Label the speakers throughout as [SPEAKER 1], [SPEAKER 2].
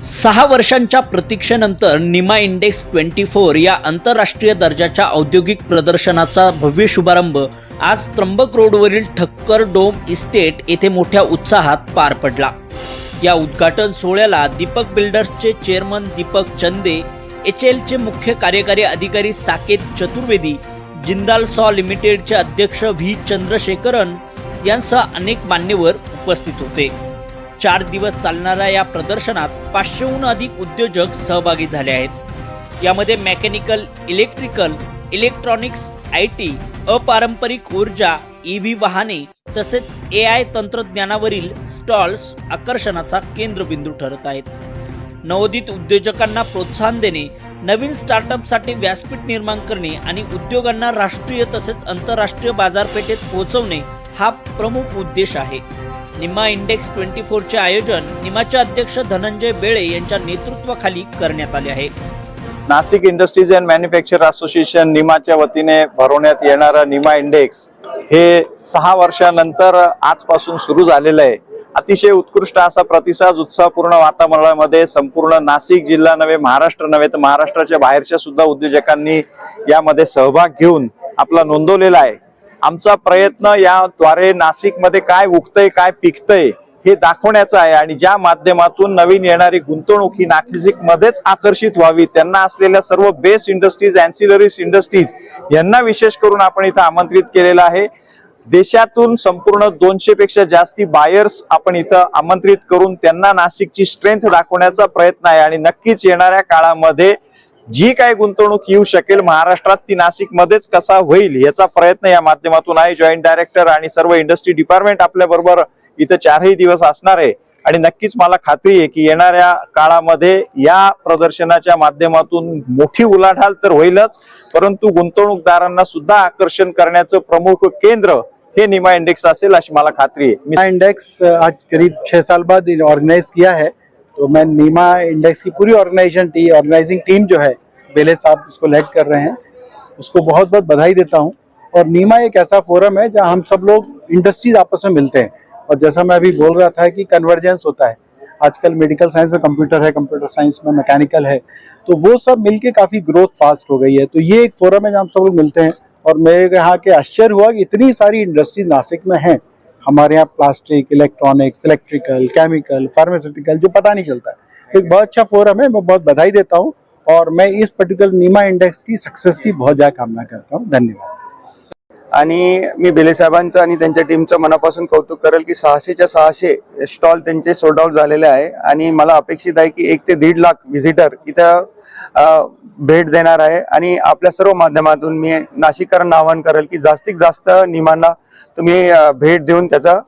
[SPEAKER 1] सहा वर्षांच्या प्रतीक्षेनंतर निमा इंडेक्स ट्वेंटी फोर या आंतरराष्ट्रीय दर्जाच्या औद्योगिक प्रदर्शनाचा भव्य शुभारंभ आज त्र्यंबक रोडवरील ठक्कर डोम इस्टेट येथे मोठ्या उत्साहात पार पडला. या उद्घाटन सोहळ्याला दीपक बिल्डर्सचे चेअरमन दीपक चंदे एच एलचे मुख्य कार्यकारी अधिकारी साकेत चतुर्वेदी जिंदाल सॉ लिमिटेडचे अध्यक्ष व्ही चंद्रशेखरन यांसह अनेक मान्यवर उपस्थित होते. चार दिवस चालणाऱ्या या प्रदर्शनात पाचशेहून अधिक उद्योजक सहभागी झाले आहेत. यामध्ये mechanical electrical electronics I T अपारंपरिक ऊर्जा ईव्ही वाहने तसेच ए आय तंत्रज्ञानावरील स्टॉल्स आकर्षणाचा केंद्रबिंदू ठरत आहेत. नवोदित उद्योजकांना प्रोत्साहन देणे नवीन स्टार्टअपसाठी व्यासपीठ निर्माण करणे आणि उद्योगांना राष्ट्रीय तसेच आंतरराष्ट्रीय बाजारपेठेत पोहोचवणे हा प्रमुख उद्देश आहे. निमा इंडेक्स ट्वेंटी फोरचे आयोजन निमाचे अध्यक्ष धनंजय बेळे यांच्या नेतृत्वाखाली करण्यात आले आहे.
[SPEAKER 2] Nashik industries and manufacture association निमाच्या वतीने भरवण्यात येणारं निमा इंडेक्स हे सहा वर्षानंतर आजपासून सुरू झालेलं आहे. अतिशय उत्कृष्ट असा प्रतिसाद उत्साहपूर्ण वातावरणामध्ये संपूर्ण नाशिक जिल्हा नव्हे महाराष्ट्र नव्हे तर महाराष्ट्राच्या बाहेरच्या सुद्धा उद्योजकांनी यामध्ये सहभाग घेऊन आपला नोंदवलेला आहे. आमचा प्रयत्न याद्वारे नाशिकमध्ये काय उगतंय काय पिकतंय हे दाखवण्याचं आहे आणि ज्या माध्यमातून नवीन येणारी गुंतवणूक ही नाशिक मध्येच आकर्षित व्हावी त्यांना असलेल्या सर्व बेस इंडस्ट्रीज अँसिलरीज इंडस्ट्रीज यांना विशेष करून आपण इथं आमंत्रित केलेलं आहे. देशातून संपूर्ण दोनशे पेक्षा जास्ती बायर्स आपण इथं आमंत्रित करून त्यांना नाशिकची स्ट्रेंथ दाखवण्याचा प्रयत्न आहे आणि नक्कीच येणाऱ्या काळामध्ये जी काय गुंतवणूक येऊ शकेल महाराष्ट्रात ती नाशिक मध्येच कसा होईल याचा प्रयत्न या माध्यमातून आहे. जॉईंट डायरेक्टर आणि सर्व इंडस्ट्री डिपार्टमेंट आपल्या बरोबर इथं चारही दिवस असणार आहे. आणि नक्कीच मला खात्री आहे की येणाऱ्या काळामध्ये या प्रदर्शनाच्या माध्यमातून मोठी उलाढाल तर होईलच परंतु गुंतवणूकदारांना सुद्धा आकर्षण करण्याचं प्रमुख केंद्र हे निमा इंडेक्स असेल अशी मला खात्री आहे.
[SPEAKER 3] निमा इंडेक्स आज करीब छह साल बाद ऑर्गेनाइज किया है. तो मैं नीमा इंडेक्स की पूरी ऑर्गेनाइजेशन टी, ऑर्गेनाइजिंग टीम जो है, बेले साहब उसको लेड कर रहे हैं। उसको बहुत बहुत बधाई देता हूँ। और नीमा एक ऐसा फोरम है जहाँ हम सब लोग इंडस्ट्रीज़ आपस में मिलते हैं। और जैसा मैं अभी बोल रहा था कि कन्वर्जेंस होता है। आजकल मेडिकल साइंस में कंप्यूटर है कंप्यूटर साइंस में मैकेनिकल है। तो वो सब मिलके काफ़ी ग्रोथ फास्ट हो गई है। तो ये एक फोरम है जहाँ हम सब लोग मिलते हैं। और मेरे यहाँ के आश्चर्य हुआ कि इतनी सारी इंडस्ट्रीज़ नासिक में हैं। हमारे यहाँ plastic electronics electrical chemical pharmaceutical जो पता नहीं चलता है। एक बहुत अच्छा फोरम है, मैं बहुत बधाई देता हूँ और मैं इस पर्टिकुलर नीमा इंडेक्स की सक्सेस की बहुत ज़्यादा कामना करता हूँ। धन्यवाद।
[SPEAKER 4] आणि मी बेले साहेबांचं आणि त्यांच्या टीमचं मनापासून कौतुक करेल की सहाशेच्या सहाशे स्टॉल त्यांचे सोल्ड आउट झालेले आहे. आणि मला अपेक्षित आहे की एक ते दीड लाख व्हिजिटर इथं भेट देणार आहे. आणि आपल्या सर्व माध्यमातून मी नाशिककरांना आवाहन करेल की जास्तीत जास्त नियमांना तुम्ही भेट देऊन त्याचा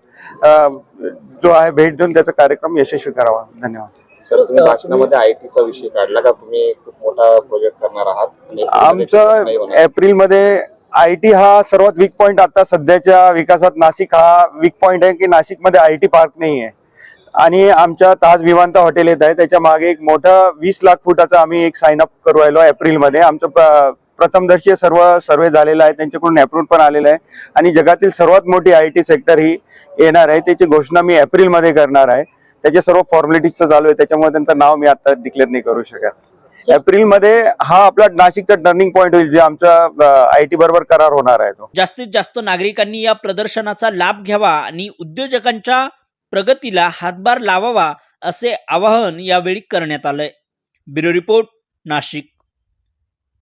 [SPEAKER 4] जो आहे भेट देऊन त्याचा कार्यक्रम यशस्वी करावा. धन्यवाद.
[SPEAKER 5] सर तुम्ही भाषणामध्ये आयटीचा विषय काढला का? तुम्ही खूप मोठा प्रोजेक्ट करणार आहात.
[SPEAKER 4] आमचं. एप्रिलमध्ये आय टी हा सर्वात वीक पॉइंट आता सध्याच्या विकासात नाशिक हा वीक पॉइंट आहे की नाशिकमध्ये आय टी पार्क नाही आहे आणि आमच्या ताज विवांता हॉटेल येत आहे. त्याच्यामागे एक मोठं वीस लाख फुटाचं आम्ही एक साइन अप करू राहिलो एप्रिलमध्ये. आमचं प्रथमदर्शीय सर्व सर्वे झालेला आहे. त्यांच्याकडून अप्रूव्ह पण आलेलं आहे. आणि जगातील सर्वात मोठी आय टी सेक्टर ही येणार आहे. त्याची घोषणा मी एप्रिलमध्ये करणार आहे. त्याचे सर्व फॉर्मॅलिटीजचं चालू आहे. त्याच्यामुळे त्यांचं नाव मी आता डिक्लेअर नाही करू शकत. एप्रिलमध्ये हा आपला नाशिकचा टर्निंग पॉईंट होईल जे आमचा आय टी बरोबर करार होणार आहे तो.
[SPEAKER 1] जास्तीत जास्त नागरिकांनी या प्रदर्शनाचा लाभ घ्यावा आणि उद्योजकांच्या प्रगतीला हातभार लावावा असे आवाहन यावेळी करण्यात आलंय. Bureau report Nashik.